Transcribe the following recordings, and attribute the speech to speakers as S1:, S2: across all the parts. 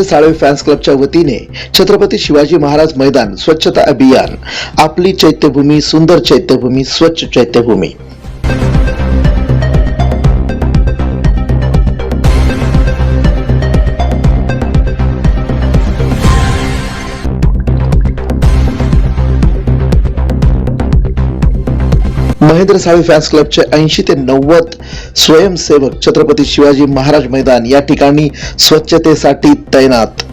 S1: Mahendra Salve fans क्लबच्या वतीने छत्रपती शिवाजी महाराज मैदान स्वच्छता अभियान आपली चैत्यभूमी सुंदर चैत्यभूमी स्वच्छ चैत्यभूमी. महेंद्र साळवे फॅन्स क्लबचे ऐंशी ते नव्वद स्वयंसेवक छत्रपती शिवाजी महाराज मैदान या ठिकाणी स्वच्छतेसाठी तैनात.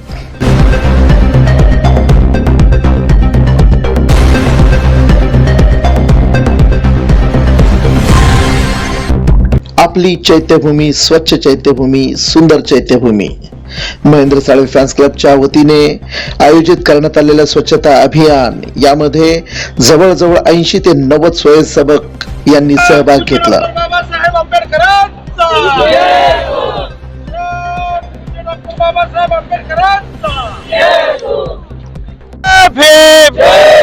S1: आपली चैत्यभूमी स्वच्छ चैत्यभूमी सुंदर चैत्यभूमी. महेंद्र साळवे फॅन्स क्लबच्या वतीने आयोजित करण्यात आलेलं स्वच्छता अभियान. यामध्ये जवळजवळ ऐंशी ते नव्वद स्वयंसेवक यांनी सहभाग घेतला.
S2: आंबेडकरांचा डॉक्टर बाबासाहेब आंबेडकरांचा जय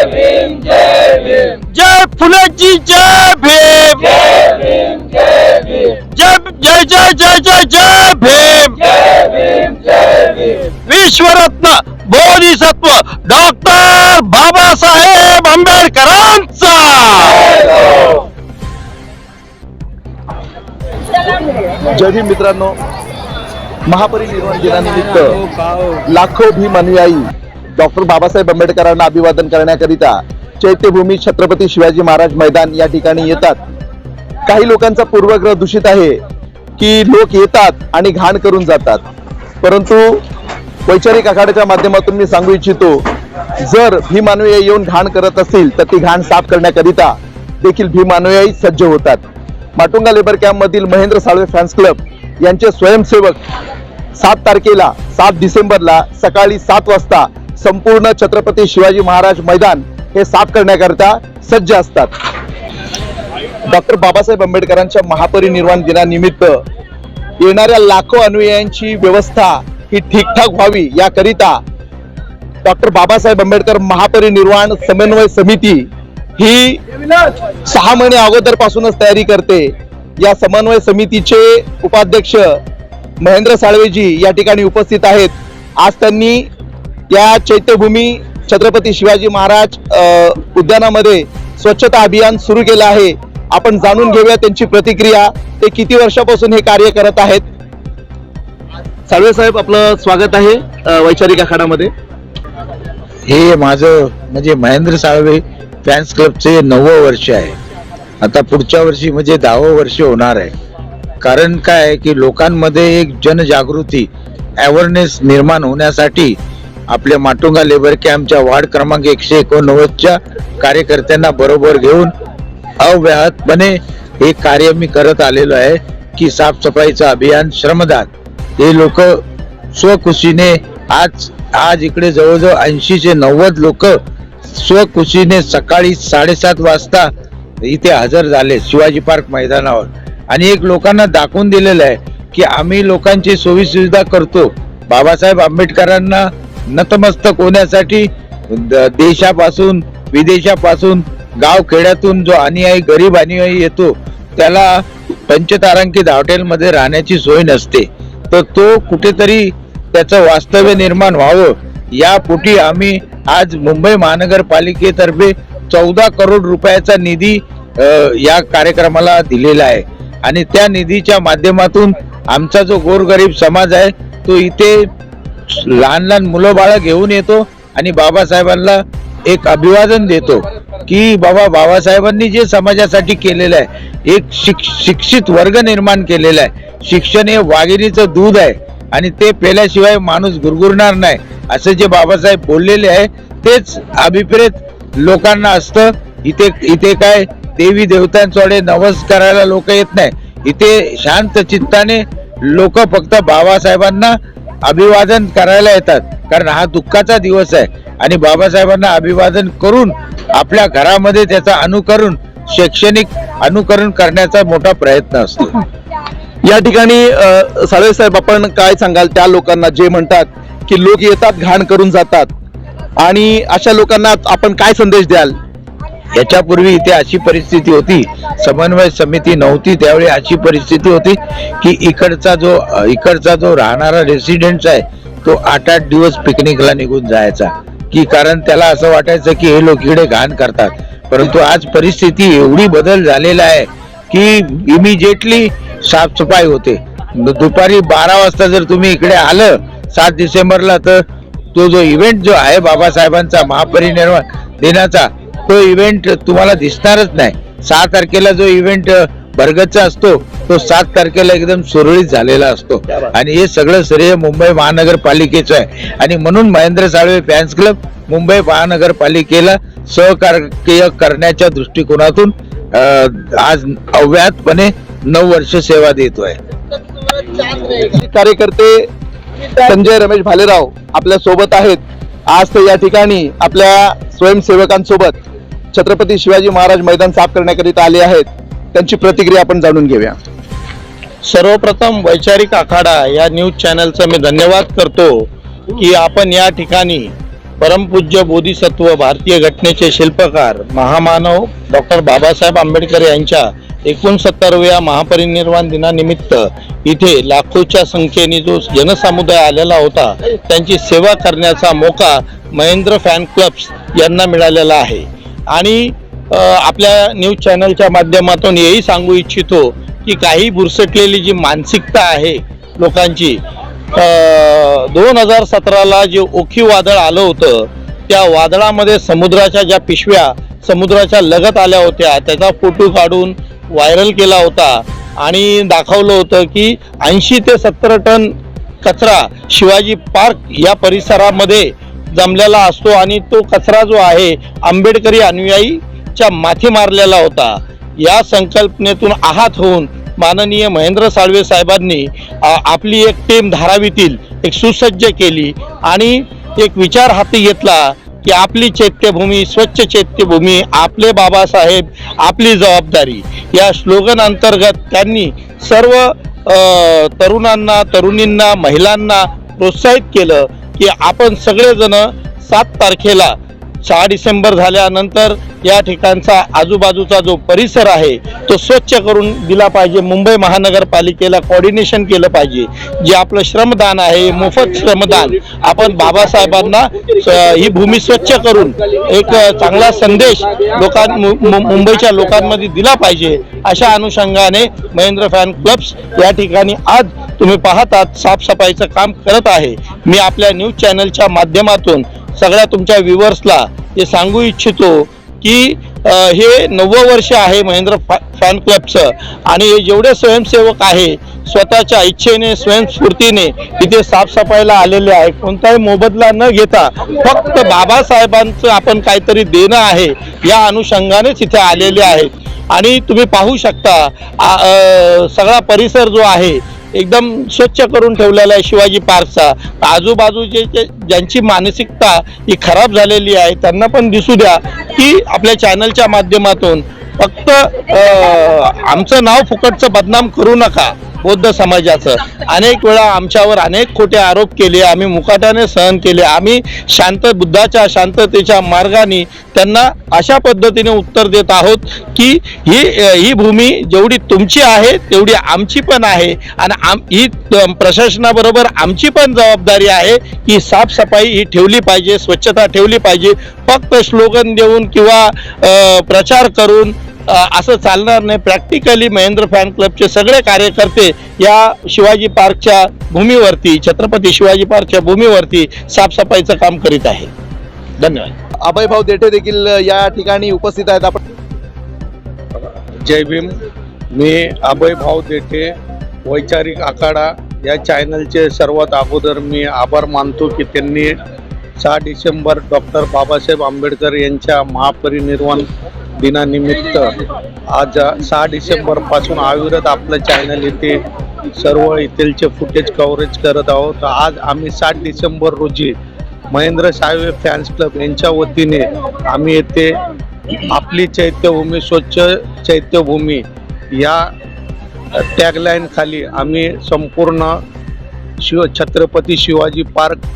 S2: भीम जय फुलेची जय भीम जय जय जय जय जय जय भीम विश्वरत्न बोधिसत्व डॉक्टर
S3: जय भीम मित्रांनो. महापरिनिर्वाण दिनानिमित्त लाखो भीम अनुयायी डॉक्टर बाबासाहेब आंबेडकरांना अभिवादन करण्याकरिता चैत्यभूमी छत्रपती शिवाजी महाराज मैदान या ठिकाणी येतात. काही लोकांचा पूर्वग्रह दूषित आहे की लोक येतात आणि घाण करून जातात. परंतु वैचारिक आघाडीच्या माध्यमातून मी सांगू इच्छितो जर भीम अनुयायी येऊन घाण करत असतील तर ती घाण साफ करण्याकरिता देखील भीम अनुयायी सज्ज होतात. माटुंगा लेबर कॅम्प मधील महेंद्र साळवे फॅन्स क्लब यांचे स्वयंसेवक सात तारखेला सात डिसेंबरला सकाळी सात वाजता संपूर्ण छत्रपती शिवाजी महाराज मैदान हे साफ करण्याकरिता सज्ज असतात. डॉक्टर बाबासाहेब आंबेडकरांच्या महापरिनिर्वाण दिनानिमित्त येणाऱ्या लाखो अनुयायांची व्यवस्था ही ठीकठाक व्हावी याकरिता डॉक्टर बाबासाहेब आंबेडकर महापरिनिर्वाण समन्वय समिती ही सहा महिने अगोदर पासूनच तयारी करते. या समन्वय समितीचे उपाध्यक्ष महेंद्र साळवेजी या ठिकाणी उपस्थित आहेत. आज त्यांनी या चैत्यभूमी छत्रपती शिवाजी महाराज उद्यानामध्ये स्वच्छता अभियान सुरू केलं आहे. आपण जाणून घेऊया त्यांची प्रतिक्रिया. ते किती वर्षापासून हे कार्य करत आहेत? साळवे साहेब आपलं स्वागत आहे वैचारिक आखाडामध्ये.
S4: हे माझं म्हणजे महेंद्र साळवे फॅन्स क्लबचे नववं वर्ष आहे. आता पुढच्या वर्षी म्हणजे दहावं वर्ष होणार आहे. कारण काय आहे की लोकांमध्ये एक जनजागृती अवेअरनेस निर्माण होण्यासाठी आपल्या माटुंगा लेबर कॅम्पच्या वार्ड क्रमांक एकशे एकोणनव्वदच्या कार्यकर्त्यांना बरोबर घेऊन अव्याहतपणे हे कार्य मी करत आलेलो आहे की साफसफाईचं अभियान श्रमदान. हे लोक स्वखुशीने आज आज इकडे जवळजवळ ऐंशीचे नव्वद लोक स्वखुशीने सकाळी साडेसात वाजता इथे हजर झाले शिवाजी पार्क मैदानावर. आणि एक लोकांना दाखवून दिलेलं आहे की आम्ही लोकांची सोयीसुविधा करतो. बाबासाहेब आंबेडकरांना नतमस्तक होण्यासाठी द- देशापासून विदेशापासून गाव खेड्यातून जो अनुयायी गरीब अनुयायी येतो त्याला पंचतारांकित हॉटेलमध्ये राहण्याची सोय नसते. तर तो कुठेतरी त्याचं वास्तव्य निर्माण व्हावं. या पोटी आम्ही आज मुंबई महानगरपालिकेतर्फे चौदा करोड रुपयाचा निधी या कार्यक्रमाला दिलेला आहे. आणि त्या निधीच्या माध्यमातून आमचा जो गोरगरीब समाज आहे तो इथे लहान लहान मुलं बाळ घेऊन येतो आणि बाबासाहेबांना एक अभिवादन देतो की बाबा बाबासाहेबांनी जे समाजासाठी केलेलं आहे एक शिक शिक्षित वर्ग निर्माण केलेला आहे. शिक्षण हे वाघिणीचं दूध आहे. आणि ते पेल्याशिवाय माणूस गुरगुरणार नाही. असं जे बाबासाहेब बोललेले आहे तेच अभिप्रेत लोकांना असतं. इथे इथे काय? देवी देवतांचोडे नवस करायला लोक येत नाही. इथे शांत चित्ताने लोक फक्त बाबासाहेबांना अभिवादन करायला येतात. कारण हा दुःखाचा दिवस आहे. आणि बाबासाहेबांना अभिवादन करून आपल्या घरामध्ये त्याचा अनुकरण शैक्षणिक अनुकरण करण्याचा मोठा प्रयत्न असतो.
S3: या ठिकाणी अ, साळवे साहेब आपण काय सांगाल? त्या लोकांना जे म्हणतात की लोक येतात घाण करून जातात. आणि अशा लोकांना आपण काय संदेश द्याल?
S4: याच्यापूर्वी इथे अशी परिस्थिती होती. समन्वय समिती नव्हती त्यावेळी अशी परिस्थिती होती की इकडचा जो इकडचा जो राहणारा रेसिडेंट आहे तो आठ आठ दिवस पिकनिकला निघून जायचा. की कारण त्याला असं वाटायचं की हे लोक इकडे घाण करतात. परंतु आज परिस्थिती एवढी बदल झालेला आहे की इमिजिएटली साफसफाई होते. दुपारी बारा वाजता जर तुम्ही इकडे आलं सात डिसेंबरला तर तो जो इव्हेंट जो आहे बाबासाहेबांचा महापरिनिर्वाण दिनाचा तो इव्हेंट तुम्हाला दिसणारच नाही. सहा तारखेला जो इव्हेंट भरगतचा असतो तो सात तारखेला एकदम सुरळीत झालेला असतो. आणि हे सगळं श्रेय मुंबई महानगरपालिकेचं आहे. आणि म्हणून महेंद्र साळवे फॅन्स क्लब मुंबई महानगरपालिकेला सहकार्य करण्याच्या दृष्टिकोनातून आज अव्याहतपणे नऊ वर्ष सेवा देतोय.
S3: कार्यकर्ते संजय रमेश भालेराव आपल्यासोबत आहेत. आज ते या ठिकाणी आपल्या स्वयंसेवकांसोबत छत्रपती शिवाजी महाराज मैदान साफ करण्याकरिता आले आहेत. त्यांची प्रतिक्रिया आपण जाणून घेऊया.
S2: सर्वप्रथम वैचारिक आखाडा या न्यूज चॅनलचा मी धन्यवाद करतो की आपण या ठिकाणी परमपूज्य बोधिसत्व भारतीय घटनेचे शिल्पकार महामानव डॉक्टर बाबासाहेब आंबेडकर यांच्या एकोणसत्तरव्या महापरिनिर्वाण दिनानिमित्त इथे लाखोच्या संख्येने जो जनसमुदाय आलेला होता त्यांची सेवा करण्याचा मोका महेंद्र फॅन क्लब्स यांना मिळालेला आहे. आणि आपल्या न्यूज चॅनलच्या माध्यमातून हेही सांगू इच्छितो की काही बुरसटलेली जी मानसिकता आहे लोकांची दोन हजार सतराला जे ओखी वादळ आलं होतं त्या वादळामध्ये समुद्राच्या ज्या पिशव्या समुद्राच्या लगत आल्या होत्या त्याचा फोटो काढून व्हायरल केला होता आणि दाखवलं होतं की ऐंशी ते सत्तर टन कचरा शिवाजी पार्क या परिसरामध्ये जमलेला असतो आणि तो कचरा जो आहे आंबेडकरी अनुयायीच्या माथी मारलेला होता. या संकल्पनेतून आहात होऊन माननीय महेंद्र साळवे साहेबांनी आपली एक टीम धारावीतील एक सुसज्ज केली आणि एक विचार हाती घेतला की आपली चैत्यभूमी स्वच्छ चैत्यभूमी आपले बाबासाहेब आपली जबाबदारी या स्लोगन अंतर्गत त्यांनी सर्व तरुणांना तरुणींना महिलांना प्रोत्साहित केलं की आपण सगळेजण सात तारखेला सहा डिसेंबर झाल्यानंतर या ठिकाणचा आजूबाजूचा जो परिसर आहे तो स्वच्छ करून दिला पाहिजे. मुंबई महानगरपालिकेला कोऑर्डिनेशन केलं पाहिजे. जे आपलं श्रमदान आहे मोफत श्रमदान आपण बाबासाहेबांना ही भूमी स्वच्छ करून एक चांगला संदेश लोकां मु- मु- मुंबईच्या लोकांमध्ये दिला पाहिजे. अशा अनुषंगाने महेंद्र फॅन क्लब्स या ठिकाणी आज तुम्ही पाहतात साफसफाईचं काम करत आहे. मी आपल्या न्यूज चॅनलच्या माध्यमातून सगळ्या तुमच्या व्ह्युअर्सला हे सांगू इच्छितो की हे नव्वद वर्ष आहे महेंद्र फॅ फॅन क्लबचं. आणि हे जेवढे स्वयंसेवक आहे स्वतःच्या इच्छेने स्वयंस्फूर्तीने इथे साफसफाईला आलेले आहे. कोणताही मोबदला न घेता फक्त बाबासाहेबांचं आपण काहीतरी देणं आहे या अनुषंगानेच इथे आलेले आहेत आणि तुम्ही पाहू शकता सगळा परिसर जो आहे एकदम स्वच्छ करून ठेवलेला आहे शिवाजी पार्कचा. आजूबाजूचे ज्यांची मानसिकता ही खराब झालेली आहे त्यांना पण दिसू द्या की आपल्या चॅनलच्या माध्यमातून फक्त आमचं नाव फुकटचं बदनाम करू नका. बौद्ध समाजाचं. अनेक वेळा आमच्यावर अनेक खोटे आरोप केले आम्ही मुकाट्याने सहन केले आम्ही शांत बुद्धाच्या शांततेच्या मार्गाने त्यांना अशा पद्धतीने उत्तर देत आहोत की ही ही भूमी जेवढी तुमची आहे तेवढी आमची पण आहे. आणि आम ही प्रशासनाबरोबर आमची पण जबाबदारी आहे की साफसफाई ही ठेवली पाहिजे स्वच्छता ठेवली पाहिजे. फक्त स्लोगन देऊन किंवा प्रचार करून असं चालणार नाही. प्रॅक्टिकली महेंद्र फॅन क्लबचे सगळे कार्यकर्ते या शिवाजी पार्कच्या भूमीवरती छत्रपती शिवाजी पार्कच्या भूमीवरती साफसफाईचं काम करीत आहे. धन्यवाद.
S3: अभय भाऊ देठे देखील या ठिकाणी उपस्थित आहेत. आपण
S2: जय भीम. मी अभय भाऊ देठे वैचारिक आखाडा या चॅनलचे सर्वात अगोदर मी आभार मानतो की त्यांनी सहा डिसेंबर डॉक्टर बाबासाहेब आंबेडकर यांच्या महापरिनिर्वाण दिनानिमित्त आज सहा डिसेंबरपासून अविरत आपलं चॅनल येथे सर्व येथीलचे फुटेज कव्हरेज करत आहोत. आज आम्ही सात डिसेंबर रोजी महेंद्र साळवे फॅन्स क्लब यांच्या वतीने आम्ही येथे आपली चैत्यभूमी स्वच्छ चैत्यभूमी या टॅगलाईन खाली आम्ही संपूर्ण शिव छत्रपती शिवाजी पार्क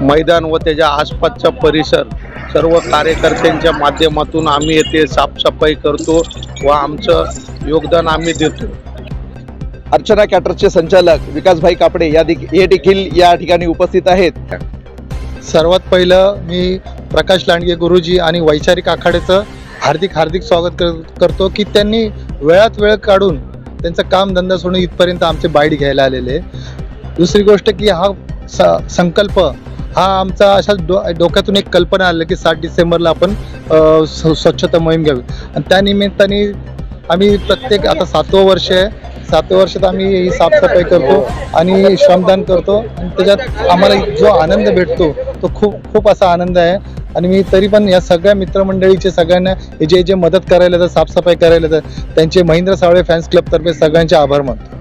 S2: मैदान व त्याच्या आसपासचा परिसर सर्व कार्यकर्त्यांच्या माध्यमातून आम्ही येथे साफसफाई करतो व आमचं योगदान आम्ही देतो.
S3: अर्चना कॅटर्सचे संचालक विकासभाई कापडे या देखी- हे देखील या ठिकाणी उपस्थित आहेत.
S5: सर्वात पहिलं मी प्रकाश लांडगे गुरुजी आणि वैचारिक आखाड्याचं हार्दिक हार्दिक स्वागत कर करतो की त्यांनी वेळात वेळ काढून त्यांचं काम धंदा सोडून इथपर्यंत आमचे बाईट घ्यायला आलेले. दुसरी गोष्ट की हा स संकल्प हा आमचा अशा डो डोक्यातून एक कल्पना आली की सात डिसेंबरला आपण स्व- स्वच्छता मोहीम घ्यावी. आणि त्या निमित्ताने आम्ही प्रत्येक आता सातवं वर्ष आहे. सातव्या वर्षात आम्ही ही साफसफाई करतो आणि श्रमदान करतो. आणि त्याच्यात आम्हाला जो आनंद भेटतो तो खूप खूप असा आनंद आहे. आणि मी तरी पण या सगळ्या मित्रमंडळीचे सगळ्यांना हे जे जे मदत करायला येतात साफसफाई करायला येतात त्यांचे महेंद्र सावळे फॅन्स क्लबतर्फे सगळ्यांचे आभार मानतो.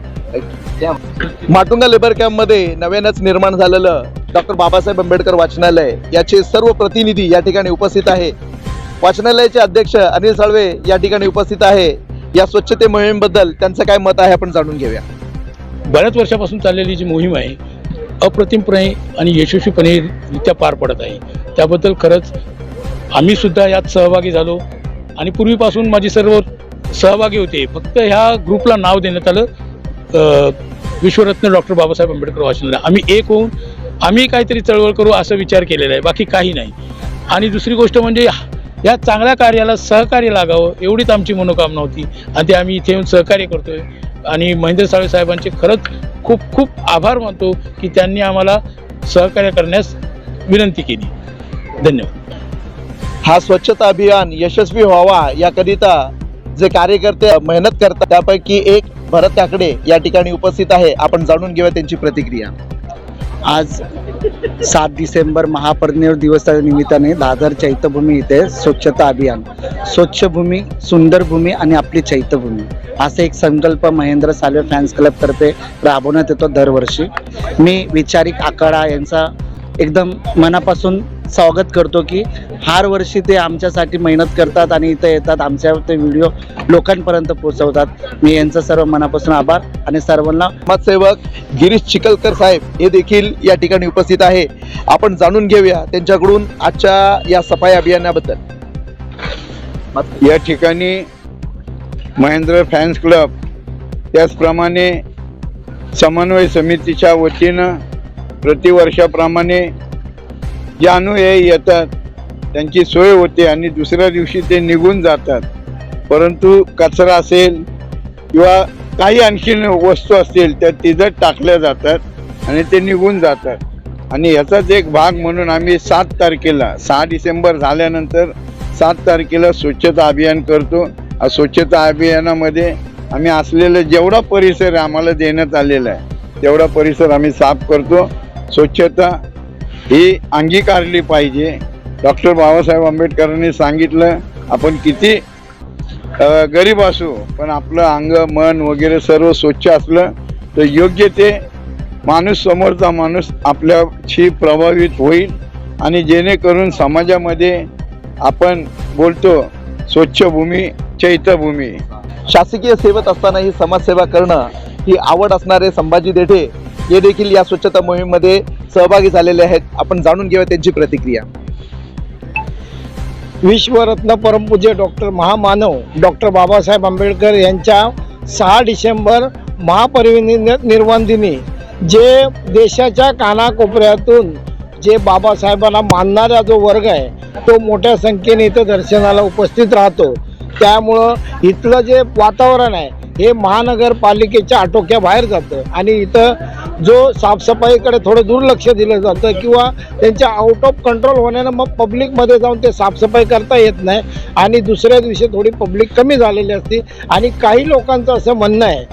S3: माटुंगा लेबर कॅम्पमध्ये नव्यानंच निर्माण झालेलं डॉक्टर बाबासाहेब आंबेडकर वाचनालय याचे सर्व प्रतिनिधी या ठिकाणी उपस्थित आहे. वाचनालयाचे अध्यक्ष अनिल साळवे या ठिकाणी उपस्थित आहे. या स्वच्छते मोहिमेबद्दल त्यांचं काय मत आहे आपण जाणून घेऊया.
S6: बऱ्याच वर्षापासून चाललेली जी मोहीम आहे अप्रतिमपणे आणि यशस्वीपणे रित्या पार पडत आहे. त्याबद्दल खरंच आम्ही सुद्धा यात सहभागी झालो आणि पूर्वीपासून माझे सर्व सहभागी होते. फक्त ह्या ग्रुपला नाव देण्यात आलं विश्वरत्न डॉक्टर बाबासाहेब आंबेडकर वाचनालय. आम्ही एक होऊन आम्ही काहीतरी चळवळ करू असं विचार केलेला आहे बाकी काही नाही. आणि दुसरी गोष्ट म्हणजे या चांगल्या कार्याला सहकार्य लागावं एवढीच आमची मनोकामना होती. आणि ते आम्ही इथे येऊन सहकार्य करतोय. आणि महेंद्र साळे साहेबांचे खरंच खूप खूप आभार मानतो की त्यांनी आम्हाला सहकार्य करण्यास विनंती केली. धन्यवाद.
S3: हा स्वच्छता अभियान यशस्वी व्हावा याकरिता जे कार्यकर्ते मेहनत करतात त्यापैकी एक भरत काकडे या ठिकाणी उपस्थित आहे. आपण जाणून घेऊया त्यांची प्रतिक्रिया.
S7: आज सात डिसेंबर महापरिनिर्वाण दिवसाच्या निमित्ताने दादर चैत्यभूमी इथे स्वच्छता अभियान. स्वच्छ भूमी सुंदर भूमी आणि आपली चैत्यभूमी असे एक संकल्प महेंद्र सालवे फॅन्स क्लबतर्फे राबवण्यात येतो दरवर्षी. मी विचारिक आखाडा यांचा एकदम मनापासून स्वागत करतो की हर वर्षी ते आमच्यासाठी मेहनत करतात आणि इथे येतात. आमच्या ते व्हिडिओ लोकांपर्यंत पोहोचवतात. मी यांचा सर्व मनापासून आभार आणि सर्वांना
S3: समाजसेवक गिरीश चिखलकर साहेब हे देखील या ठिकाणी उपस्थित आहे. आपण जाणून घेऊया त्यांच्याकडून आजच्या या सफाई अभियानाबद्दल.
S8: या ठिकाणी महेंद्र फॅन्स क्लब त्याचप्रमाणे समन्वय समितीच्या वतीनं प्रतिवर्षाप्रमाणे जे अनुयायी येतात त्यांची सोय होते आणि दुसऱ्या दिवशी ते निघून जातात. परंतु कचरा असेल किंवा काही आणखीन वस्तू असतील त्या तिथं टाकल्या जातात आणि ते निघून जातात. आणि ह्याचाच एक भाग म्हणून आम्ही सात तारखेला सहा डिसेंबर झाल्यानंतर सात तारखेला स्वच्छता अभियान करतो. स्वच्छता अभियानामध्ये आम्ही असलेलं जेवढा परिसर आम्हाला देण्यात आलेला आहे तेवढा परिसर आम्ही साफ करतो. स्वच्छता ही अंगीकारली पाहिजे. डॉक्टर बाबासाहेब आंबेडकरांनी सांगितलं आपण किती गरीब असू पण आपलं अंग मन वगैरे सर्व स्वच्छ असलं तर योग्य ते माणूस समोरचा माणूस आपल्याशी प्रभावित होईल आणि जेणेकरून समाजामध्ये आपण बोलतो स्वच्छ भूमी चैत्यभूमी
S3: शासकीय सेवेत असतानाही समाजसेवा करणं ही आवड असणारे संभाजी देठे हे देखील या स्वच्छता मोहिमेमध्ये सहभागी झालेले आहेत. आपण जाणून घेऊया त्यांची प्रतिक्रिया.
S9: विश्वरत्न परमपूज्य डॉक्टर महामानव डॉक्टर बाबासाहेब आंबेडकर यांच्या सहा डिसेंबर महापरिनिर्वाण दिनी जे देशाच्या कानाकोपऱ्यातून जे बाबासाहेबांना मानणारा जो वर्ग आहे तो मोठ्या संख्येने इथं दर्शनाला उपस्थित राहतो. त्यामुळं इथलं जे वातावरण आहे हे महानगरपालिकेच्या आटोक्याबाहेर जातं. आणि इथं जो साफसफाईकडे थोडं दुर्लक्ष दिलं जातं किंवा त्यांच्या आउट ऑफ कंट्रोल होण्यानं मग पब्लिकमध्ये जाऊन ते साफसफाई करता येत नाही. आणि दुसऱ्या दिवशी थोडी पब्लिक कमी झालेली असते. आणि काही लोकांचं असं म्हणणं आहे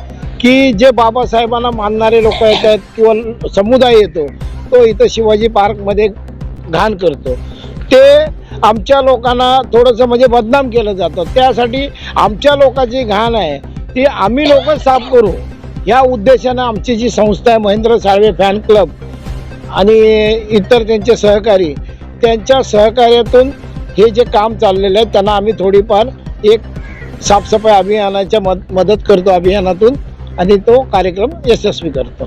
S9: की जे बाबासाहेबांना मानणारे लोक येतात किंवा समुदाय येतो तो इथं शिवाजी पार्कमध्ये घाण करतो. ते आमच्या लोकांना थोडंसं म्हणजे बदनाम केलं जातं. त्यासाठी आमच्या लोकांची घाण आहे. ती आम्ही लोक साफ करू. या उद्देशानं आमची जी संस्था आहे महेंद्र साळवे फॅन क्लब आणि इतर त्यांचे सहकारी त्यांच्या सहकार्यातून हे जे काम चाललेलं आहे त्यांना आम्ही थोडीफार एक साफसफाई अभियानाच्या मद मदत करतो अभियानातून आणि तो कार्यक्रम यशस्वी करतो.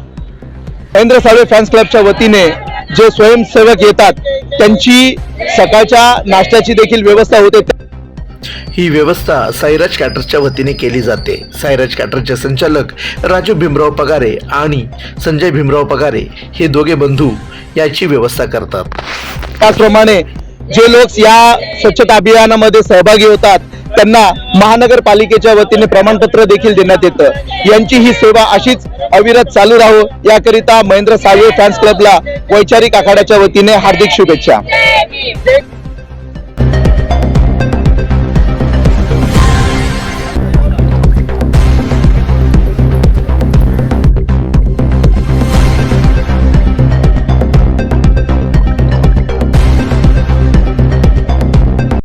S3: महेंद्र साळवे फॅन्स क्लबच्या वतीने जे स्वयंसेवक येतात त्यांची सकाळच्या नाश्त्याची देखील व्यवस्था होते.
S1: ही व्यवस्था साईराज कॅटर्सच्या वतीने केली जाते. साईराज कॅटर्सचे संचालक राजू भीमराव पगारे आणि संजय भीमराव पगारे हे दोघे बंधू याची व्यवस्था करतात.
S3: त्याचप्रमाणे जे लोक या स्वच्छता अभियानामध्ये सहभागी होतात त्यांना महानगरपालिकेच्या वतीने प्रमाणपत्र देखील देण्यात येतं. यांची ही सेवा अशीच अविरत चालू राहो याकरिता महेंद्र साळवे फॅन्स क्लबला वैचारिक आखाड्याच्या वतीने हार्दिक शुभेच्छा.